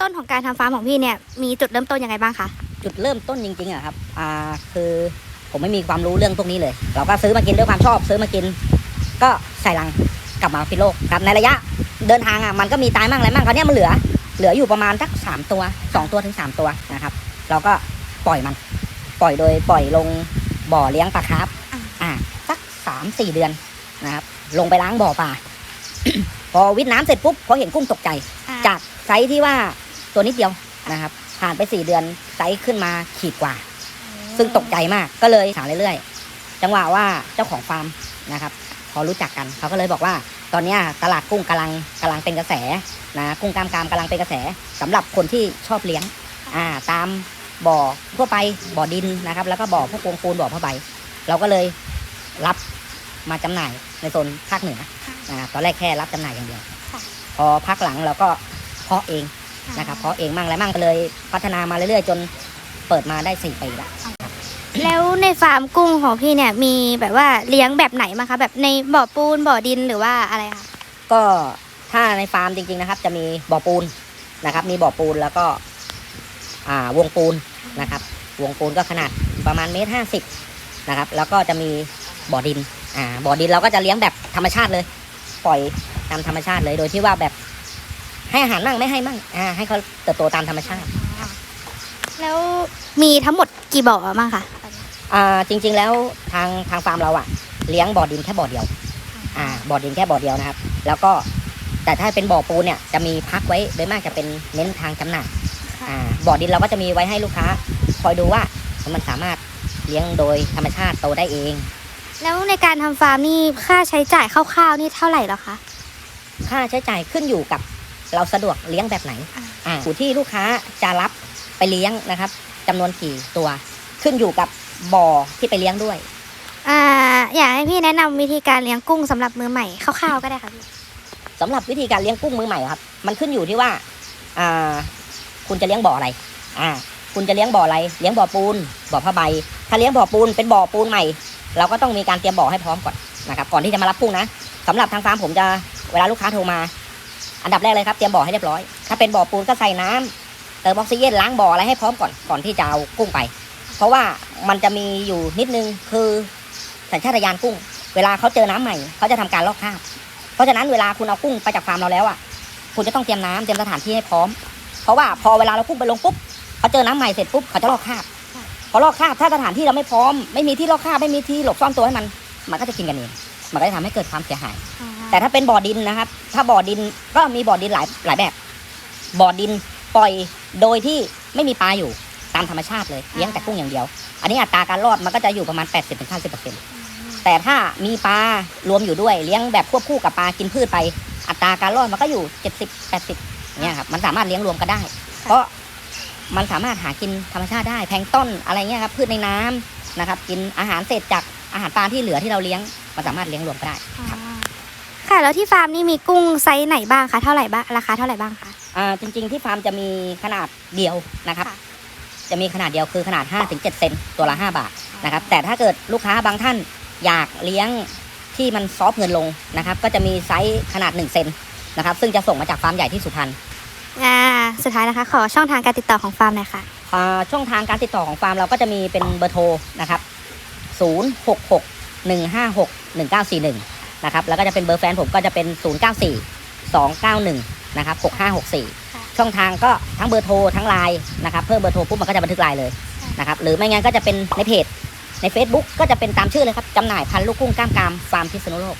ต้นของการทำฟาร์มของพี่เนี่ยมีจุดเริ่มต้นยังไงบ้างคะจุดเริ่มต้นจริงๆอะครับอ่าคือผมไม่มีความรู้เรื่องพวกนี้เลย เราก็ซื้อมากินด้วยความชอบ ซื้อมากิน ก็ใส่ลังกลับมาพิโลกครับในระยะเดินทางอะมันก็มีตายมั่งอะไรมั่งคราวนี้มันเหลือ เหลืออยู่ประมาณสักสามตัวสองตัวถึงสามตัวนะครับ เราก็ปล่อยมัน ปล่อยโดยปล่อยลงบ่อเลี้ยงปลาคร์ฟอ่าสักสามสี่เดือนนะครับ ลงไปล้างบ่อปลาพอวิทย์น้ำเสร็จปุ๊บเขาเห็นกุ้งตกใจ ไซส์ที่ว่าตัวนิดเดียวนะครับ ผ่านไปสี่เดือนไซส์ขึ้นมาขีดกว่า ซึ่งตกใจมากก็เลยถามเรื่อยๆ จังหวะว่าเจ้าของฟาร์มนะครับพอรู้จักกันเขาก็เลยบอกว่า ตอนเนี้ยตลาดกุ้งกำลังกำลังเป็นกระแสนะกุ้งกล้ามกรามกำลังเป็นกระแสสำหรับคนที่ชอบเลี้ยงอ่าตามบ่อทั่วไปบ่อดินนะครับ แล้วก็บ่อพวกวงปูนบ่อผ้าใบเราก็เลยรับมาจำหน่ายในโซนภาคเหนืออ่าตอนแรกแค่รับจำหน่ายอย่างเดียวค่ะพอพักหลังเราก็ เพาะเองนะครับเพาะเองมั่งอะไรมั่งก็เลยพัฒนามาเรื่อยๆ จนเปิดมาได้สี่ปีละแล้วในฟาร์มกุ้งของพี่เนี่ยมีแบบว่าเลี้ยงแบบไหนมางคะแบบในบ่อปูนบ่อดินหรือว่าอะไรคะก็ถ้าในฟาร์มจริงๆนะครับ จะมีบ่อปูนนะครับ มีบ่อปูนแล้วก็อ่าวงปูนนะครับ วงปูนก็ขนาดประมาณเมตรห้าสิบนะครับ แล้วก็จะมีบ่อดินอ่าบ่อดินเราก็จะเลี้ยงแบบธรรมชาติเลย ปล่อยตามธรรมชาติเลยโดยที่ว่าแบบ ให้อาหารมั่งไม่ให้มั่งอ่าให้เขาเติบโตตามธรรมชาติแล้วมีทั้งหมดกี่บ่อบ้างคะอ่าจริง ๆ แล้วทางทางฟาร์มเราอะเลี้ยงบ่อดินแค่บ่อเดียว อ่าบ่อดินแค่บ่อเดียวนะครับ แล้วก็แต่ถ้าเป็นบ่อปูนเนี่ยจะมีพักไว้โดยมากจะเป็นเน้นทางจำหน่ายอ่าบ่อดินเราก็จะมีไว้ให้ลูกค้า คอยดูว่ามันสามารถเลี้ยงโดยธรรมชาติโตได้เอง แล้วในการทำฟาร์มนี่ค่าใช้จ่ายคร่าวๆนี่เท่าไหร่เหรอคะค่าใช้จ่ายขึ้นอยู่กับ เราสะดวกเลี้ยงแบบไหนอ่าอ่าอยู่ที่ลูกค้าจะรับไปเลี้ยงนะครับจำนวนกี่ตัว ขึ้นอยู่กับบ่อที่ไปเลี้ยงด้วย อ่าอยากให้พี่แนะนำวิธีการเลี้ยงกุ้งสำหรับมือใหม่คร่าวๆก็ได้ค่ะพี่สำหรับวิธีการเลี้ยงกุ้งมือใหม่ครับ มันขึ้นอยู่ที่ว่าอ่าคุณจะเลี้ยงบ่ออะไรอ่าคุณจะเลี้ยงบ่ออะไร เลี้ยงบ่อปูน บ่อผ้าใบ ถ้าเลี้ยงบ่อปูน เป็นบ่อปูนใหม่ เราก็ต้องมีการเตรียมบ่อให้พร้อมก่อนนะครับ ก่อนที่จะมารับกุ้งนะสำหรับทางฟาร์มผมจะ เวลาลูกค้าโทรมา อันดับแรกเลยครับเตรียมบ่อให้เรียบร้อย ถ้าเป็นบ่อปูนก็ใส่น้ำเติมออกซิเจนล้างบ่ออะไรให้พร้อมก่อนก่อนที่จะเอากุ้งไป เพราะว่ามันจะมีอยู่นิดนึงคือสัญชาตญาณกุ้ง เวลาเขาเจอน้ำใหม่เขาจะทำการลอกคราบเพราะฉะนั้นเวลาคุณเอากุ้งไปจากฟาร์มเราแล้วอะคุณจะต้องเตรียมน้ำเตรียมสถานที่ให้พร้อม เพราะว่าพอเวลาเรากุ้งไปลงปุ๊บเขาเจอน้ำใหม่เสร็จปุ๊บเขาจะลอกคราบพอลอกคราบถ้าสถานที่เราไม่พร้อม ไม่มีที่ลอกคราบไม่มีที่หลบซ่อนตัวให้มัน มันก็จะกินกันเองมันก็จะทำให้เกิดความเสียหาย แต่ถ้าเป็นบ่อดินนะครับ ถ้าบ่อดินก็มีบ่อดินหลายหลายแบบ บ่อดินปล่อยโดยที่ไม่มีปลาอยู่ตามธรรมชาติเลยเลี้ยงแต่กุ้งอย่างเดียว อันนี้อัตราการรอดมันก็จะอยู่ประมาณ 80-50%แต่ถ้ามีปลารวมอยู่ด้วยเลี้ยงแบบควบคู่กับปลากินพืชไป อัตราการรอดมันก็อยู่ 70-80เนี่ยครับมันสามารถเลี้ยงรวมกันได้ เพราะมันสามารถหากินธรรมชาติได้ แพลงก์ต้นอะไรเงี้ยครับพืชในน้ำนะครับ กินอาหารเศษจากอาหารปลาที่เหลือที่เราเลี้ยงมันสามารถเลี้ยงรวมก็ได้อ่า ค่ะ แล้วที่ฟาร์มนี่มีกุ้งไซส์ไหนบ้างคะ เท่าไหร่บ้าง ราคาเท่าไหร่บ้างคะ อ่าจริงๆที่ฟาร์มจะมีขนาดเดียวนะครับ ค่ะ จะมีขนาดเดียวคือขนาด 5-7 เซนตัวละ 5 บาทนะครับ แต่ถ้าเกิดลูกค้าบางท่านอยากเลี้ยงที่มันซอฟต์เงินลงนะครับ ก็จะมีไซส์ขนาด 1 เซนนะครับ ซึ่งจะส่งมาจากฟาร์มใหญ่ที่สุพรรณ อ่า สุดท้ายนะคะ ขอช่องทางการติดต่อของฟาร์มหน่อยค่ะ อ่าช่องทางการติดต่อของฟาร์มเราก็จะมีเป็นเบอร์โทรนะครับ 066 156 1941 นะครับแล้วก็จะเป็นเบอร์แฟนผมก็จะเป็น 094 291นะครับ6564 ช่องทางก็ทั้งเบอร์โทรทั้งไลน์นะครับเพิ่มเบอร์โทรปุ๊บมันก็จะบันทึกไลน์เลยนะครับหรือไม่งั้นก็จะเป็นในเพจใน Facebook ก็จะเป็นตามชื่อเลยครับจำหน่ายพันธุ์ลูกกุ้งกล้ามกรามฟาร์มพิษณุโลก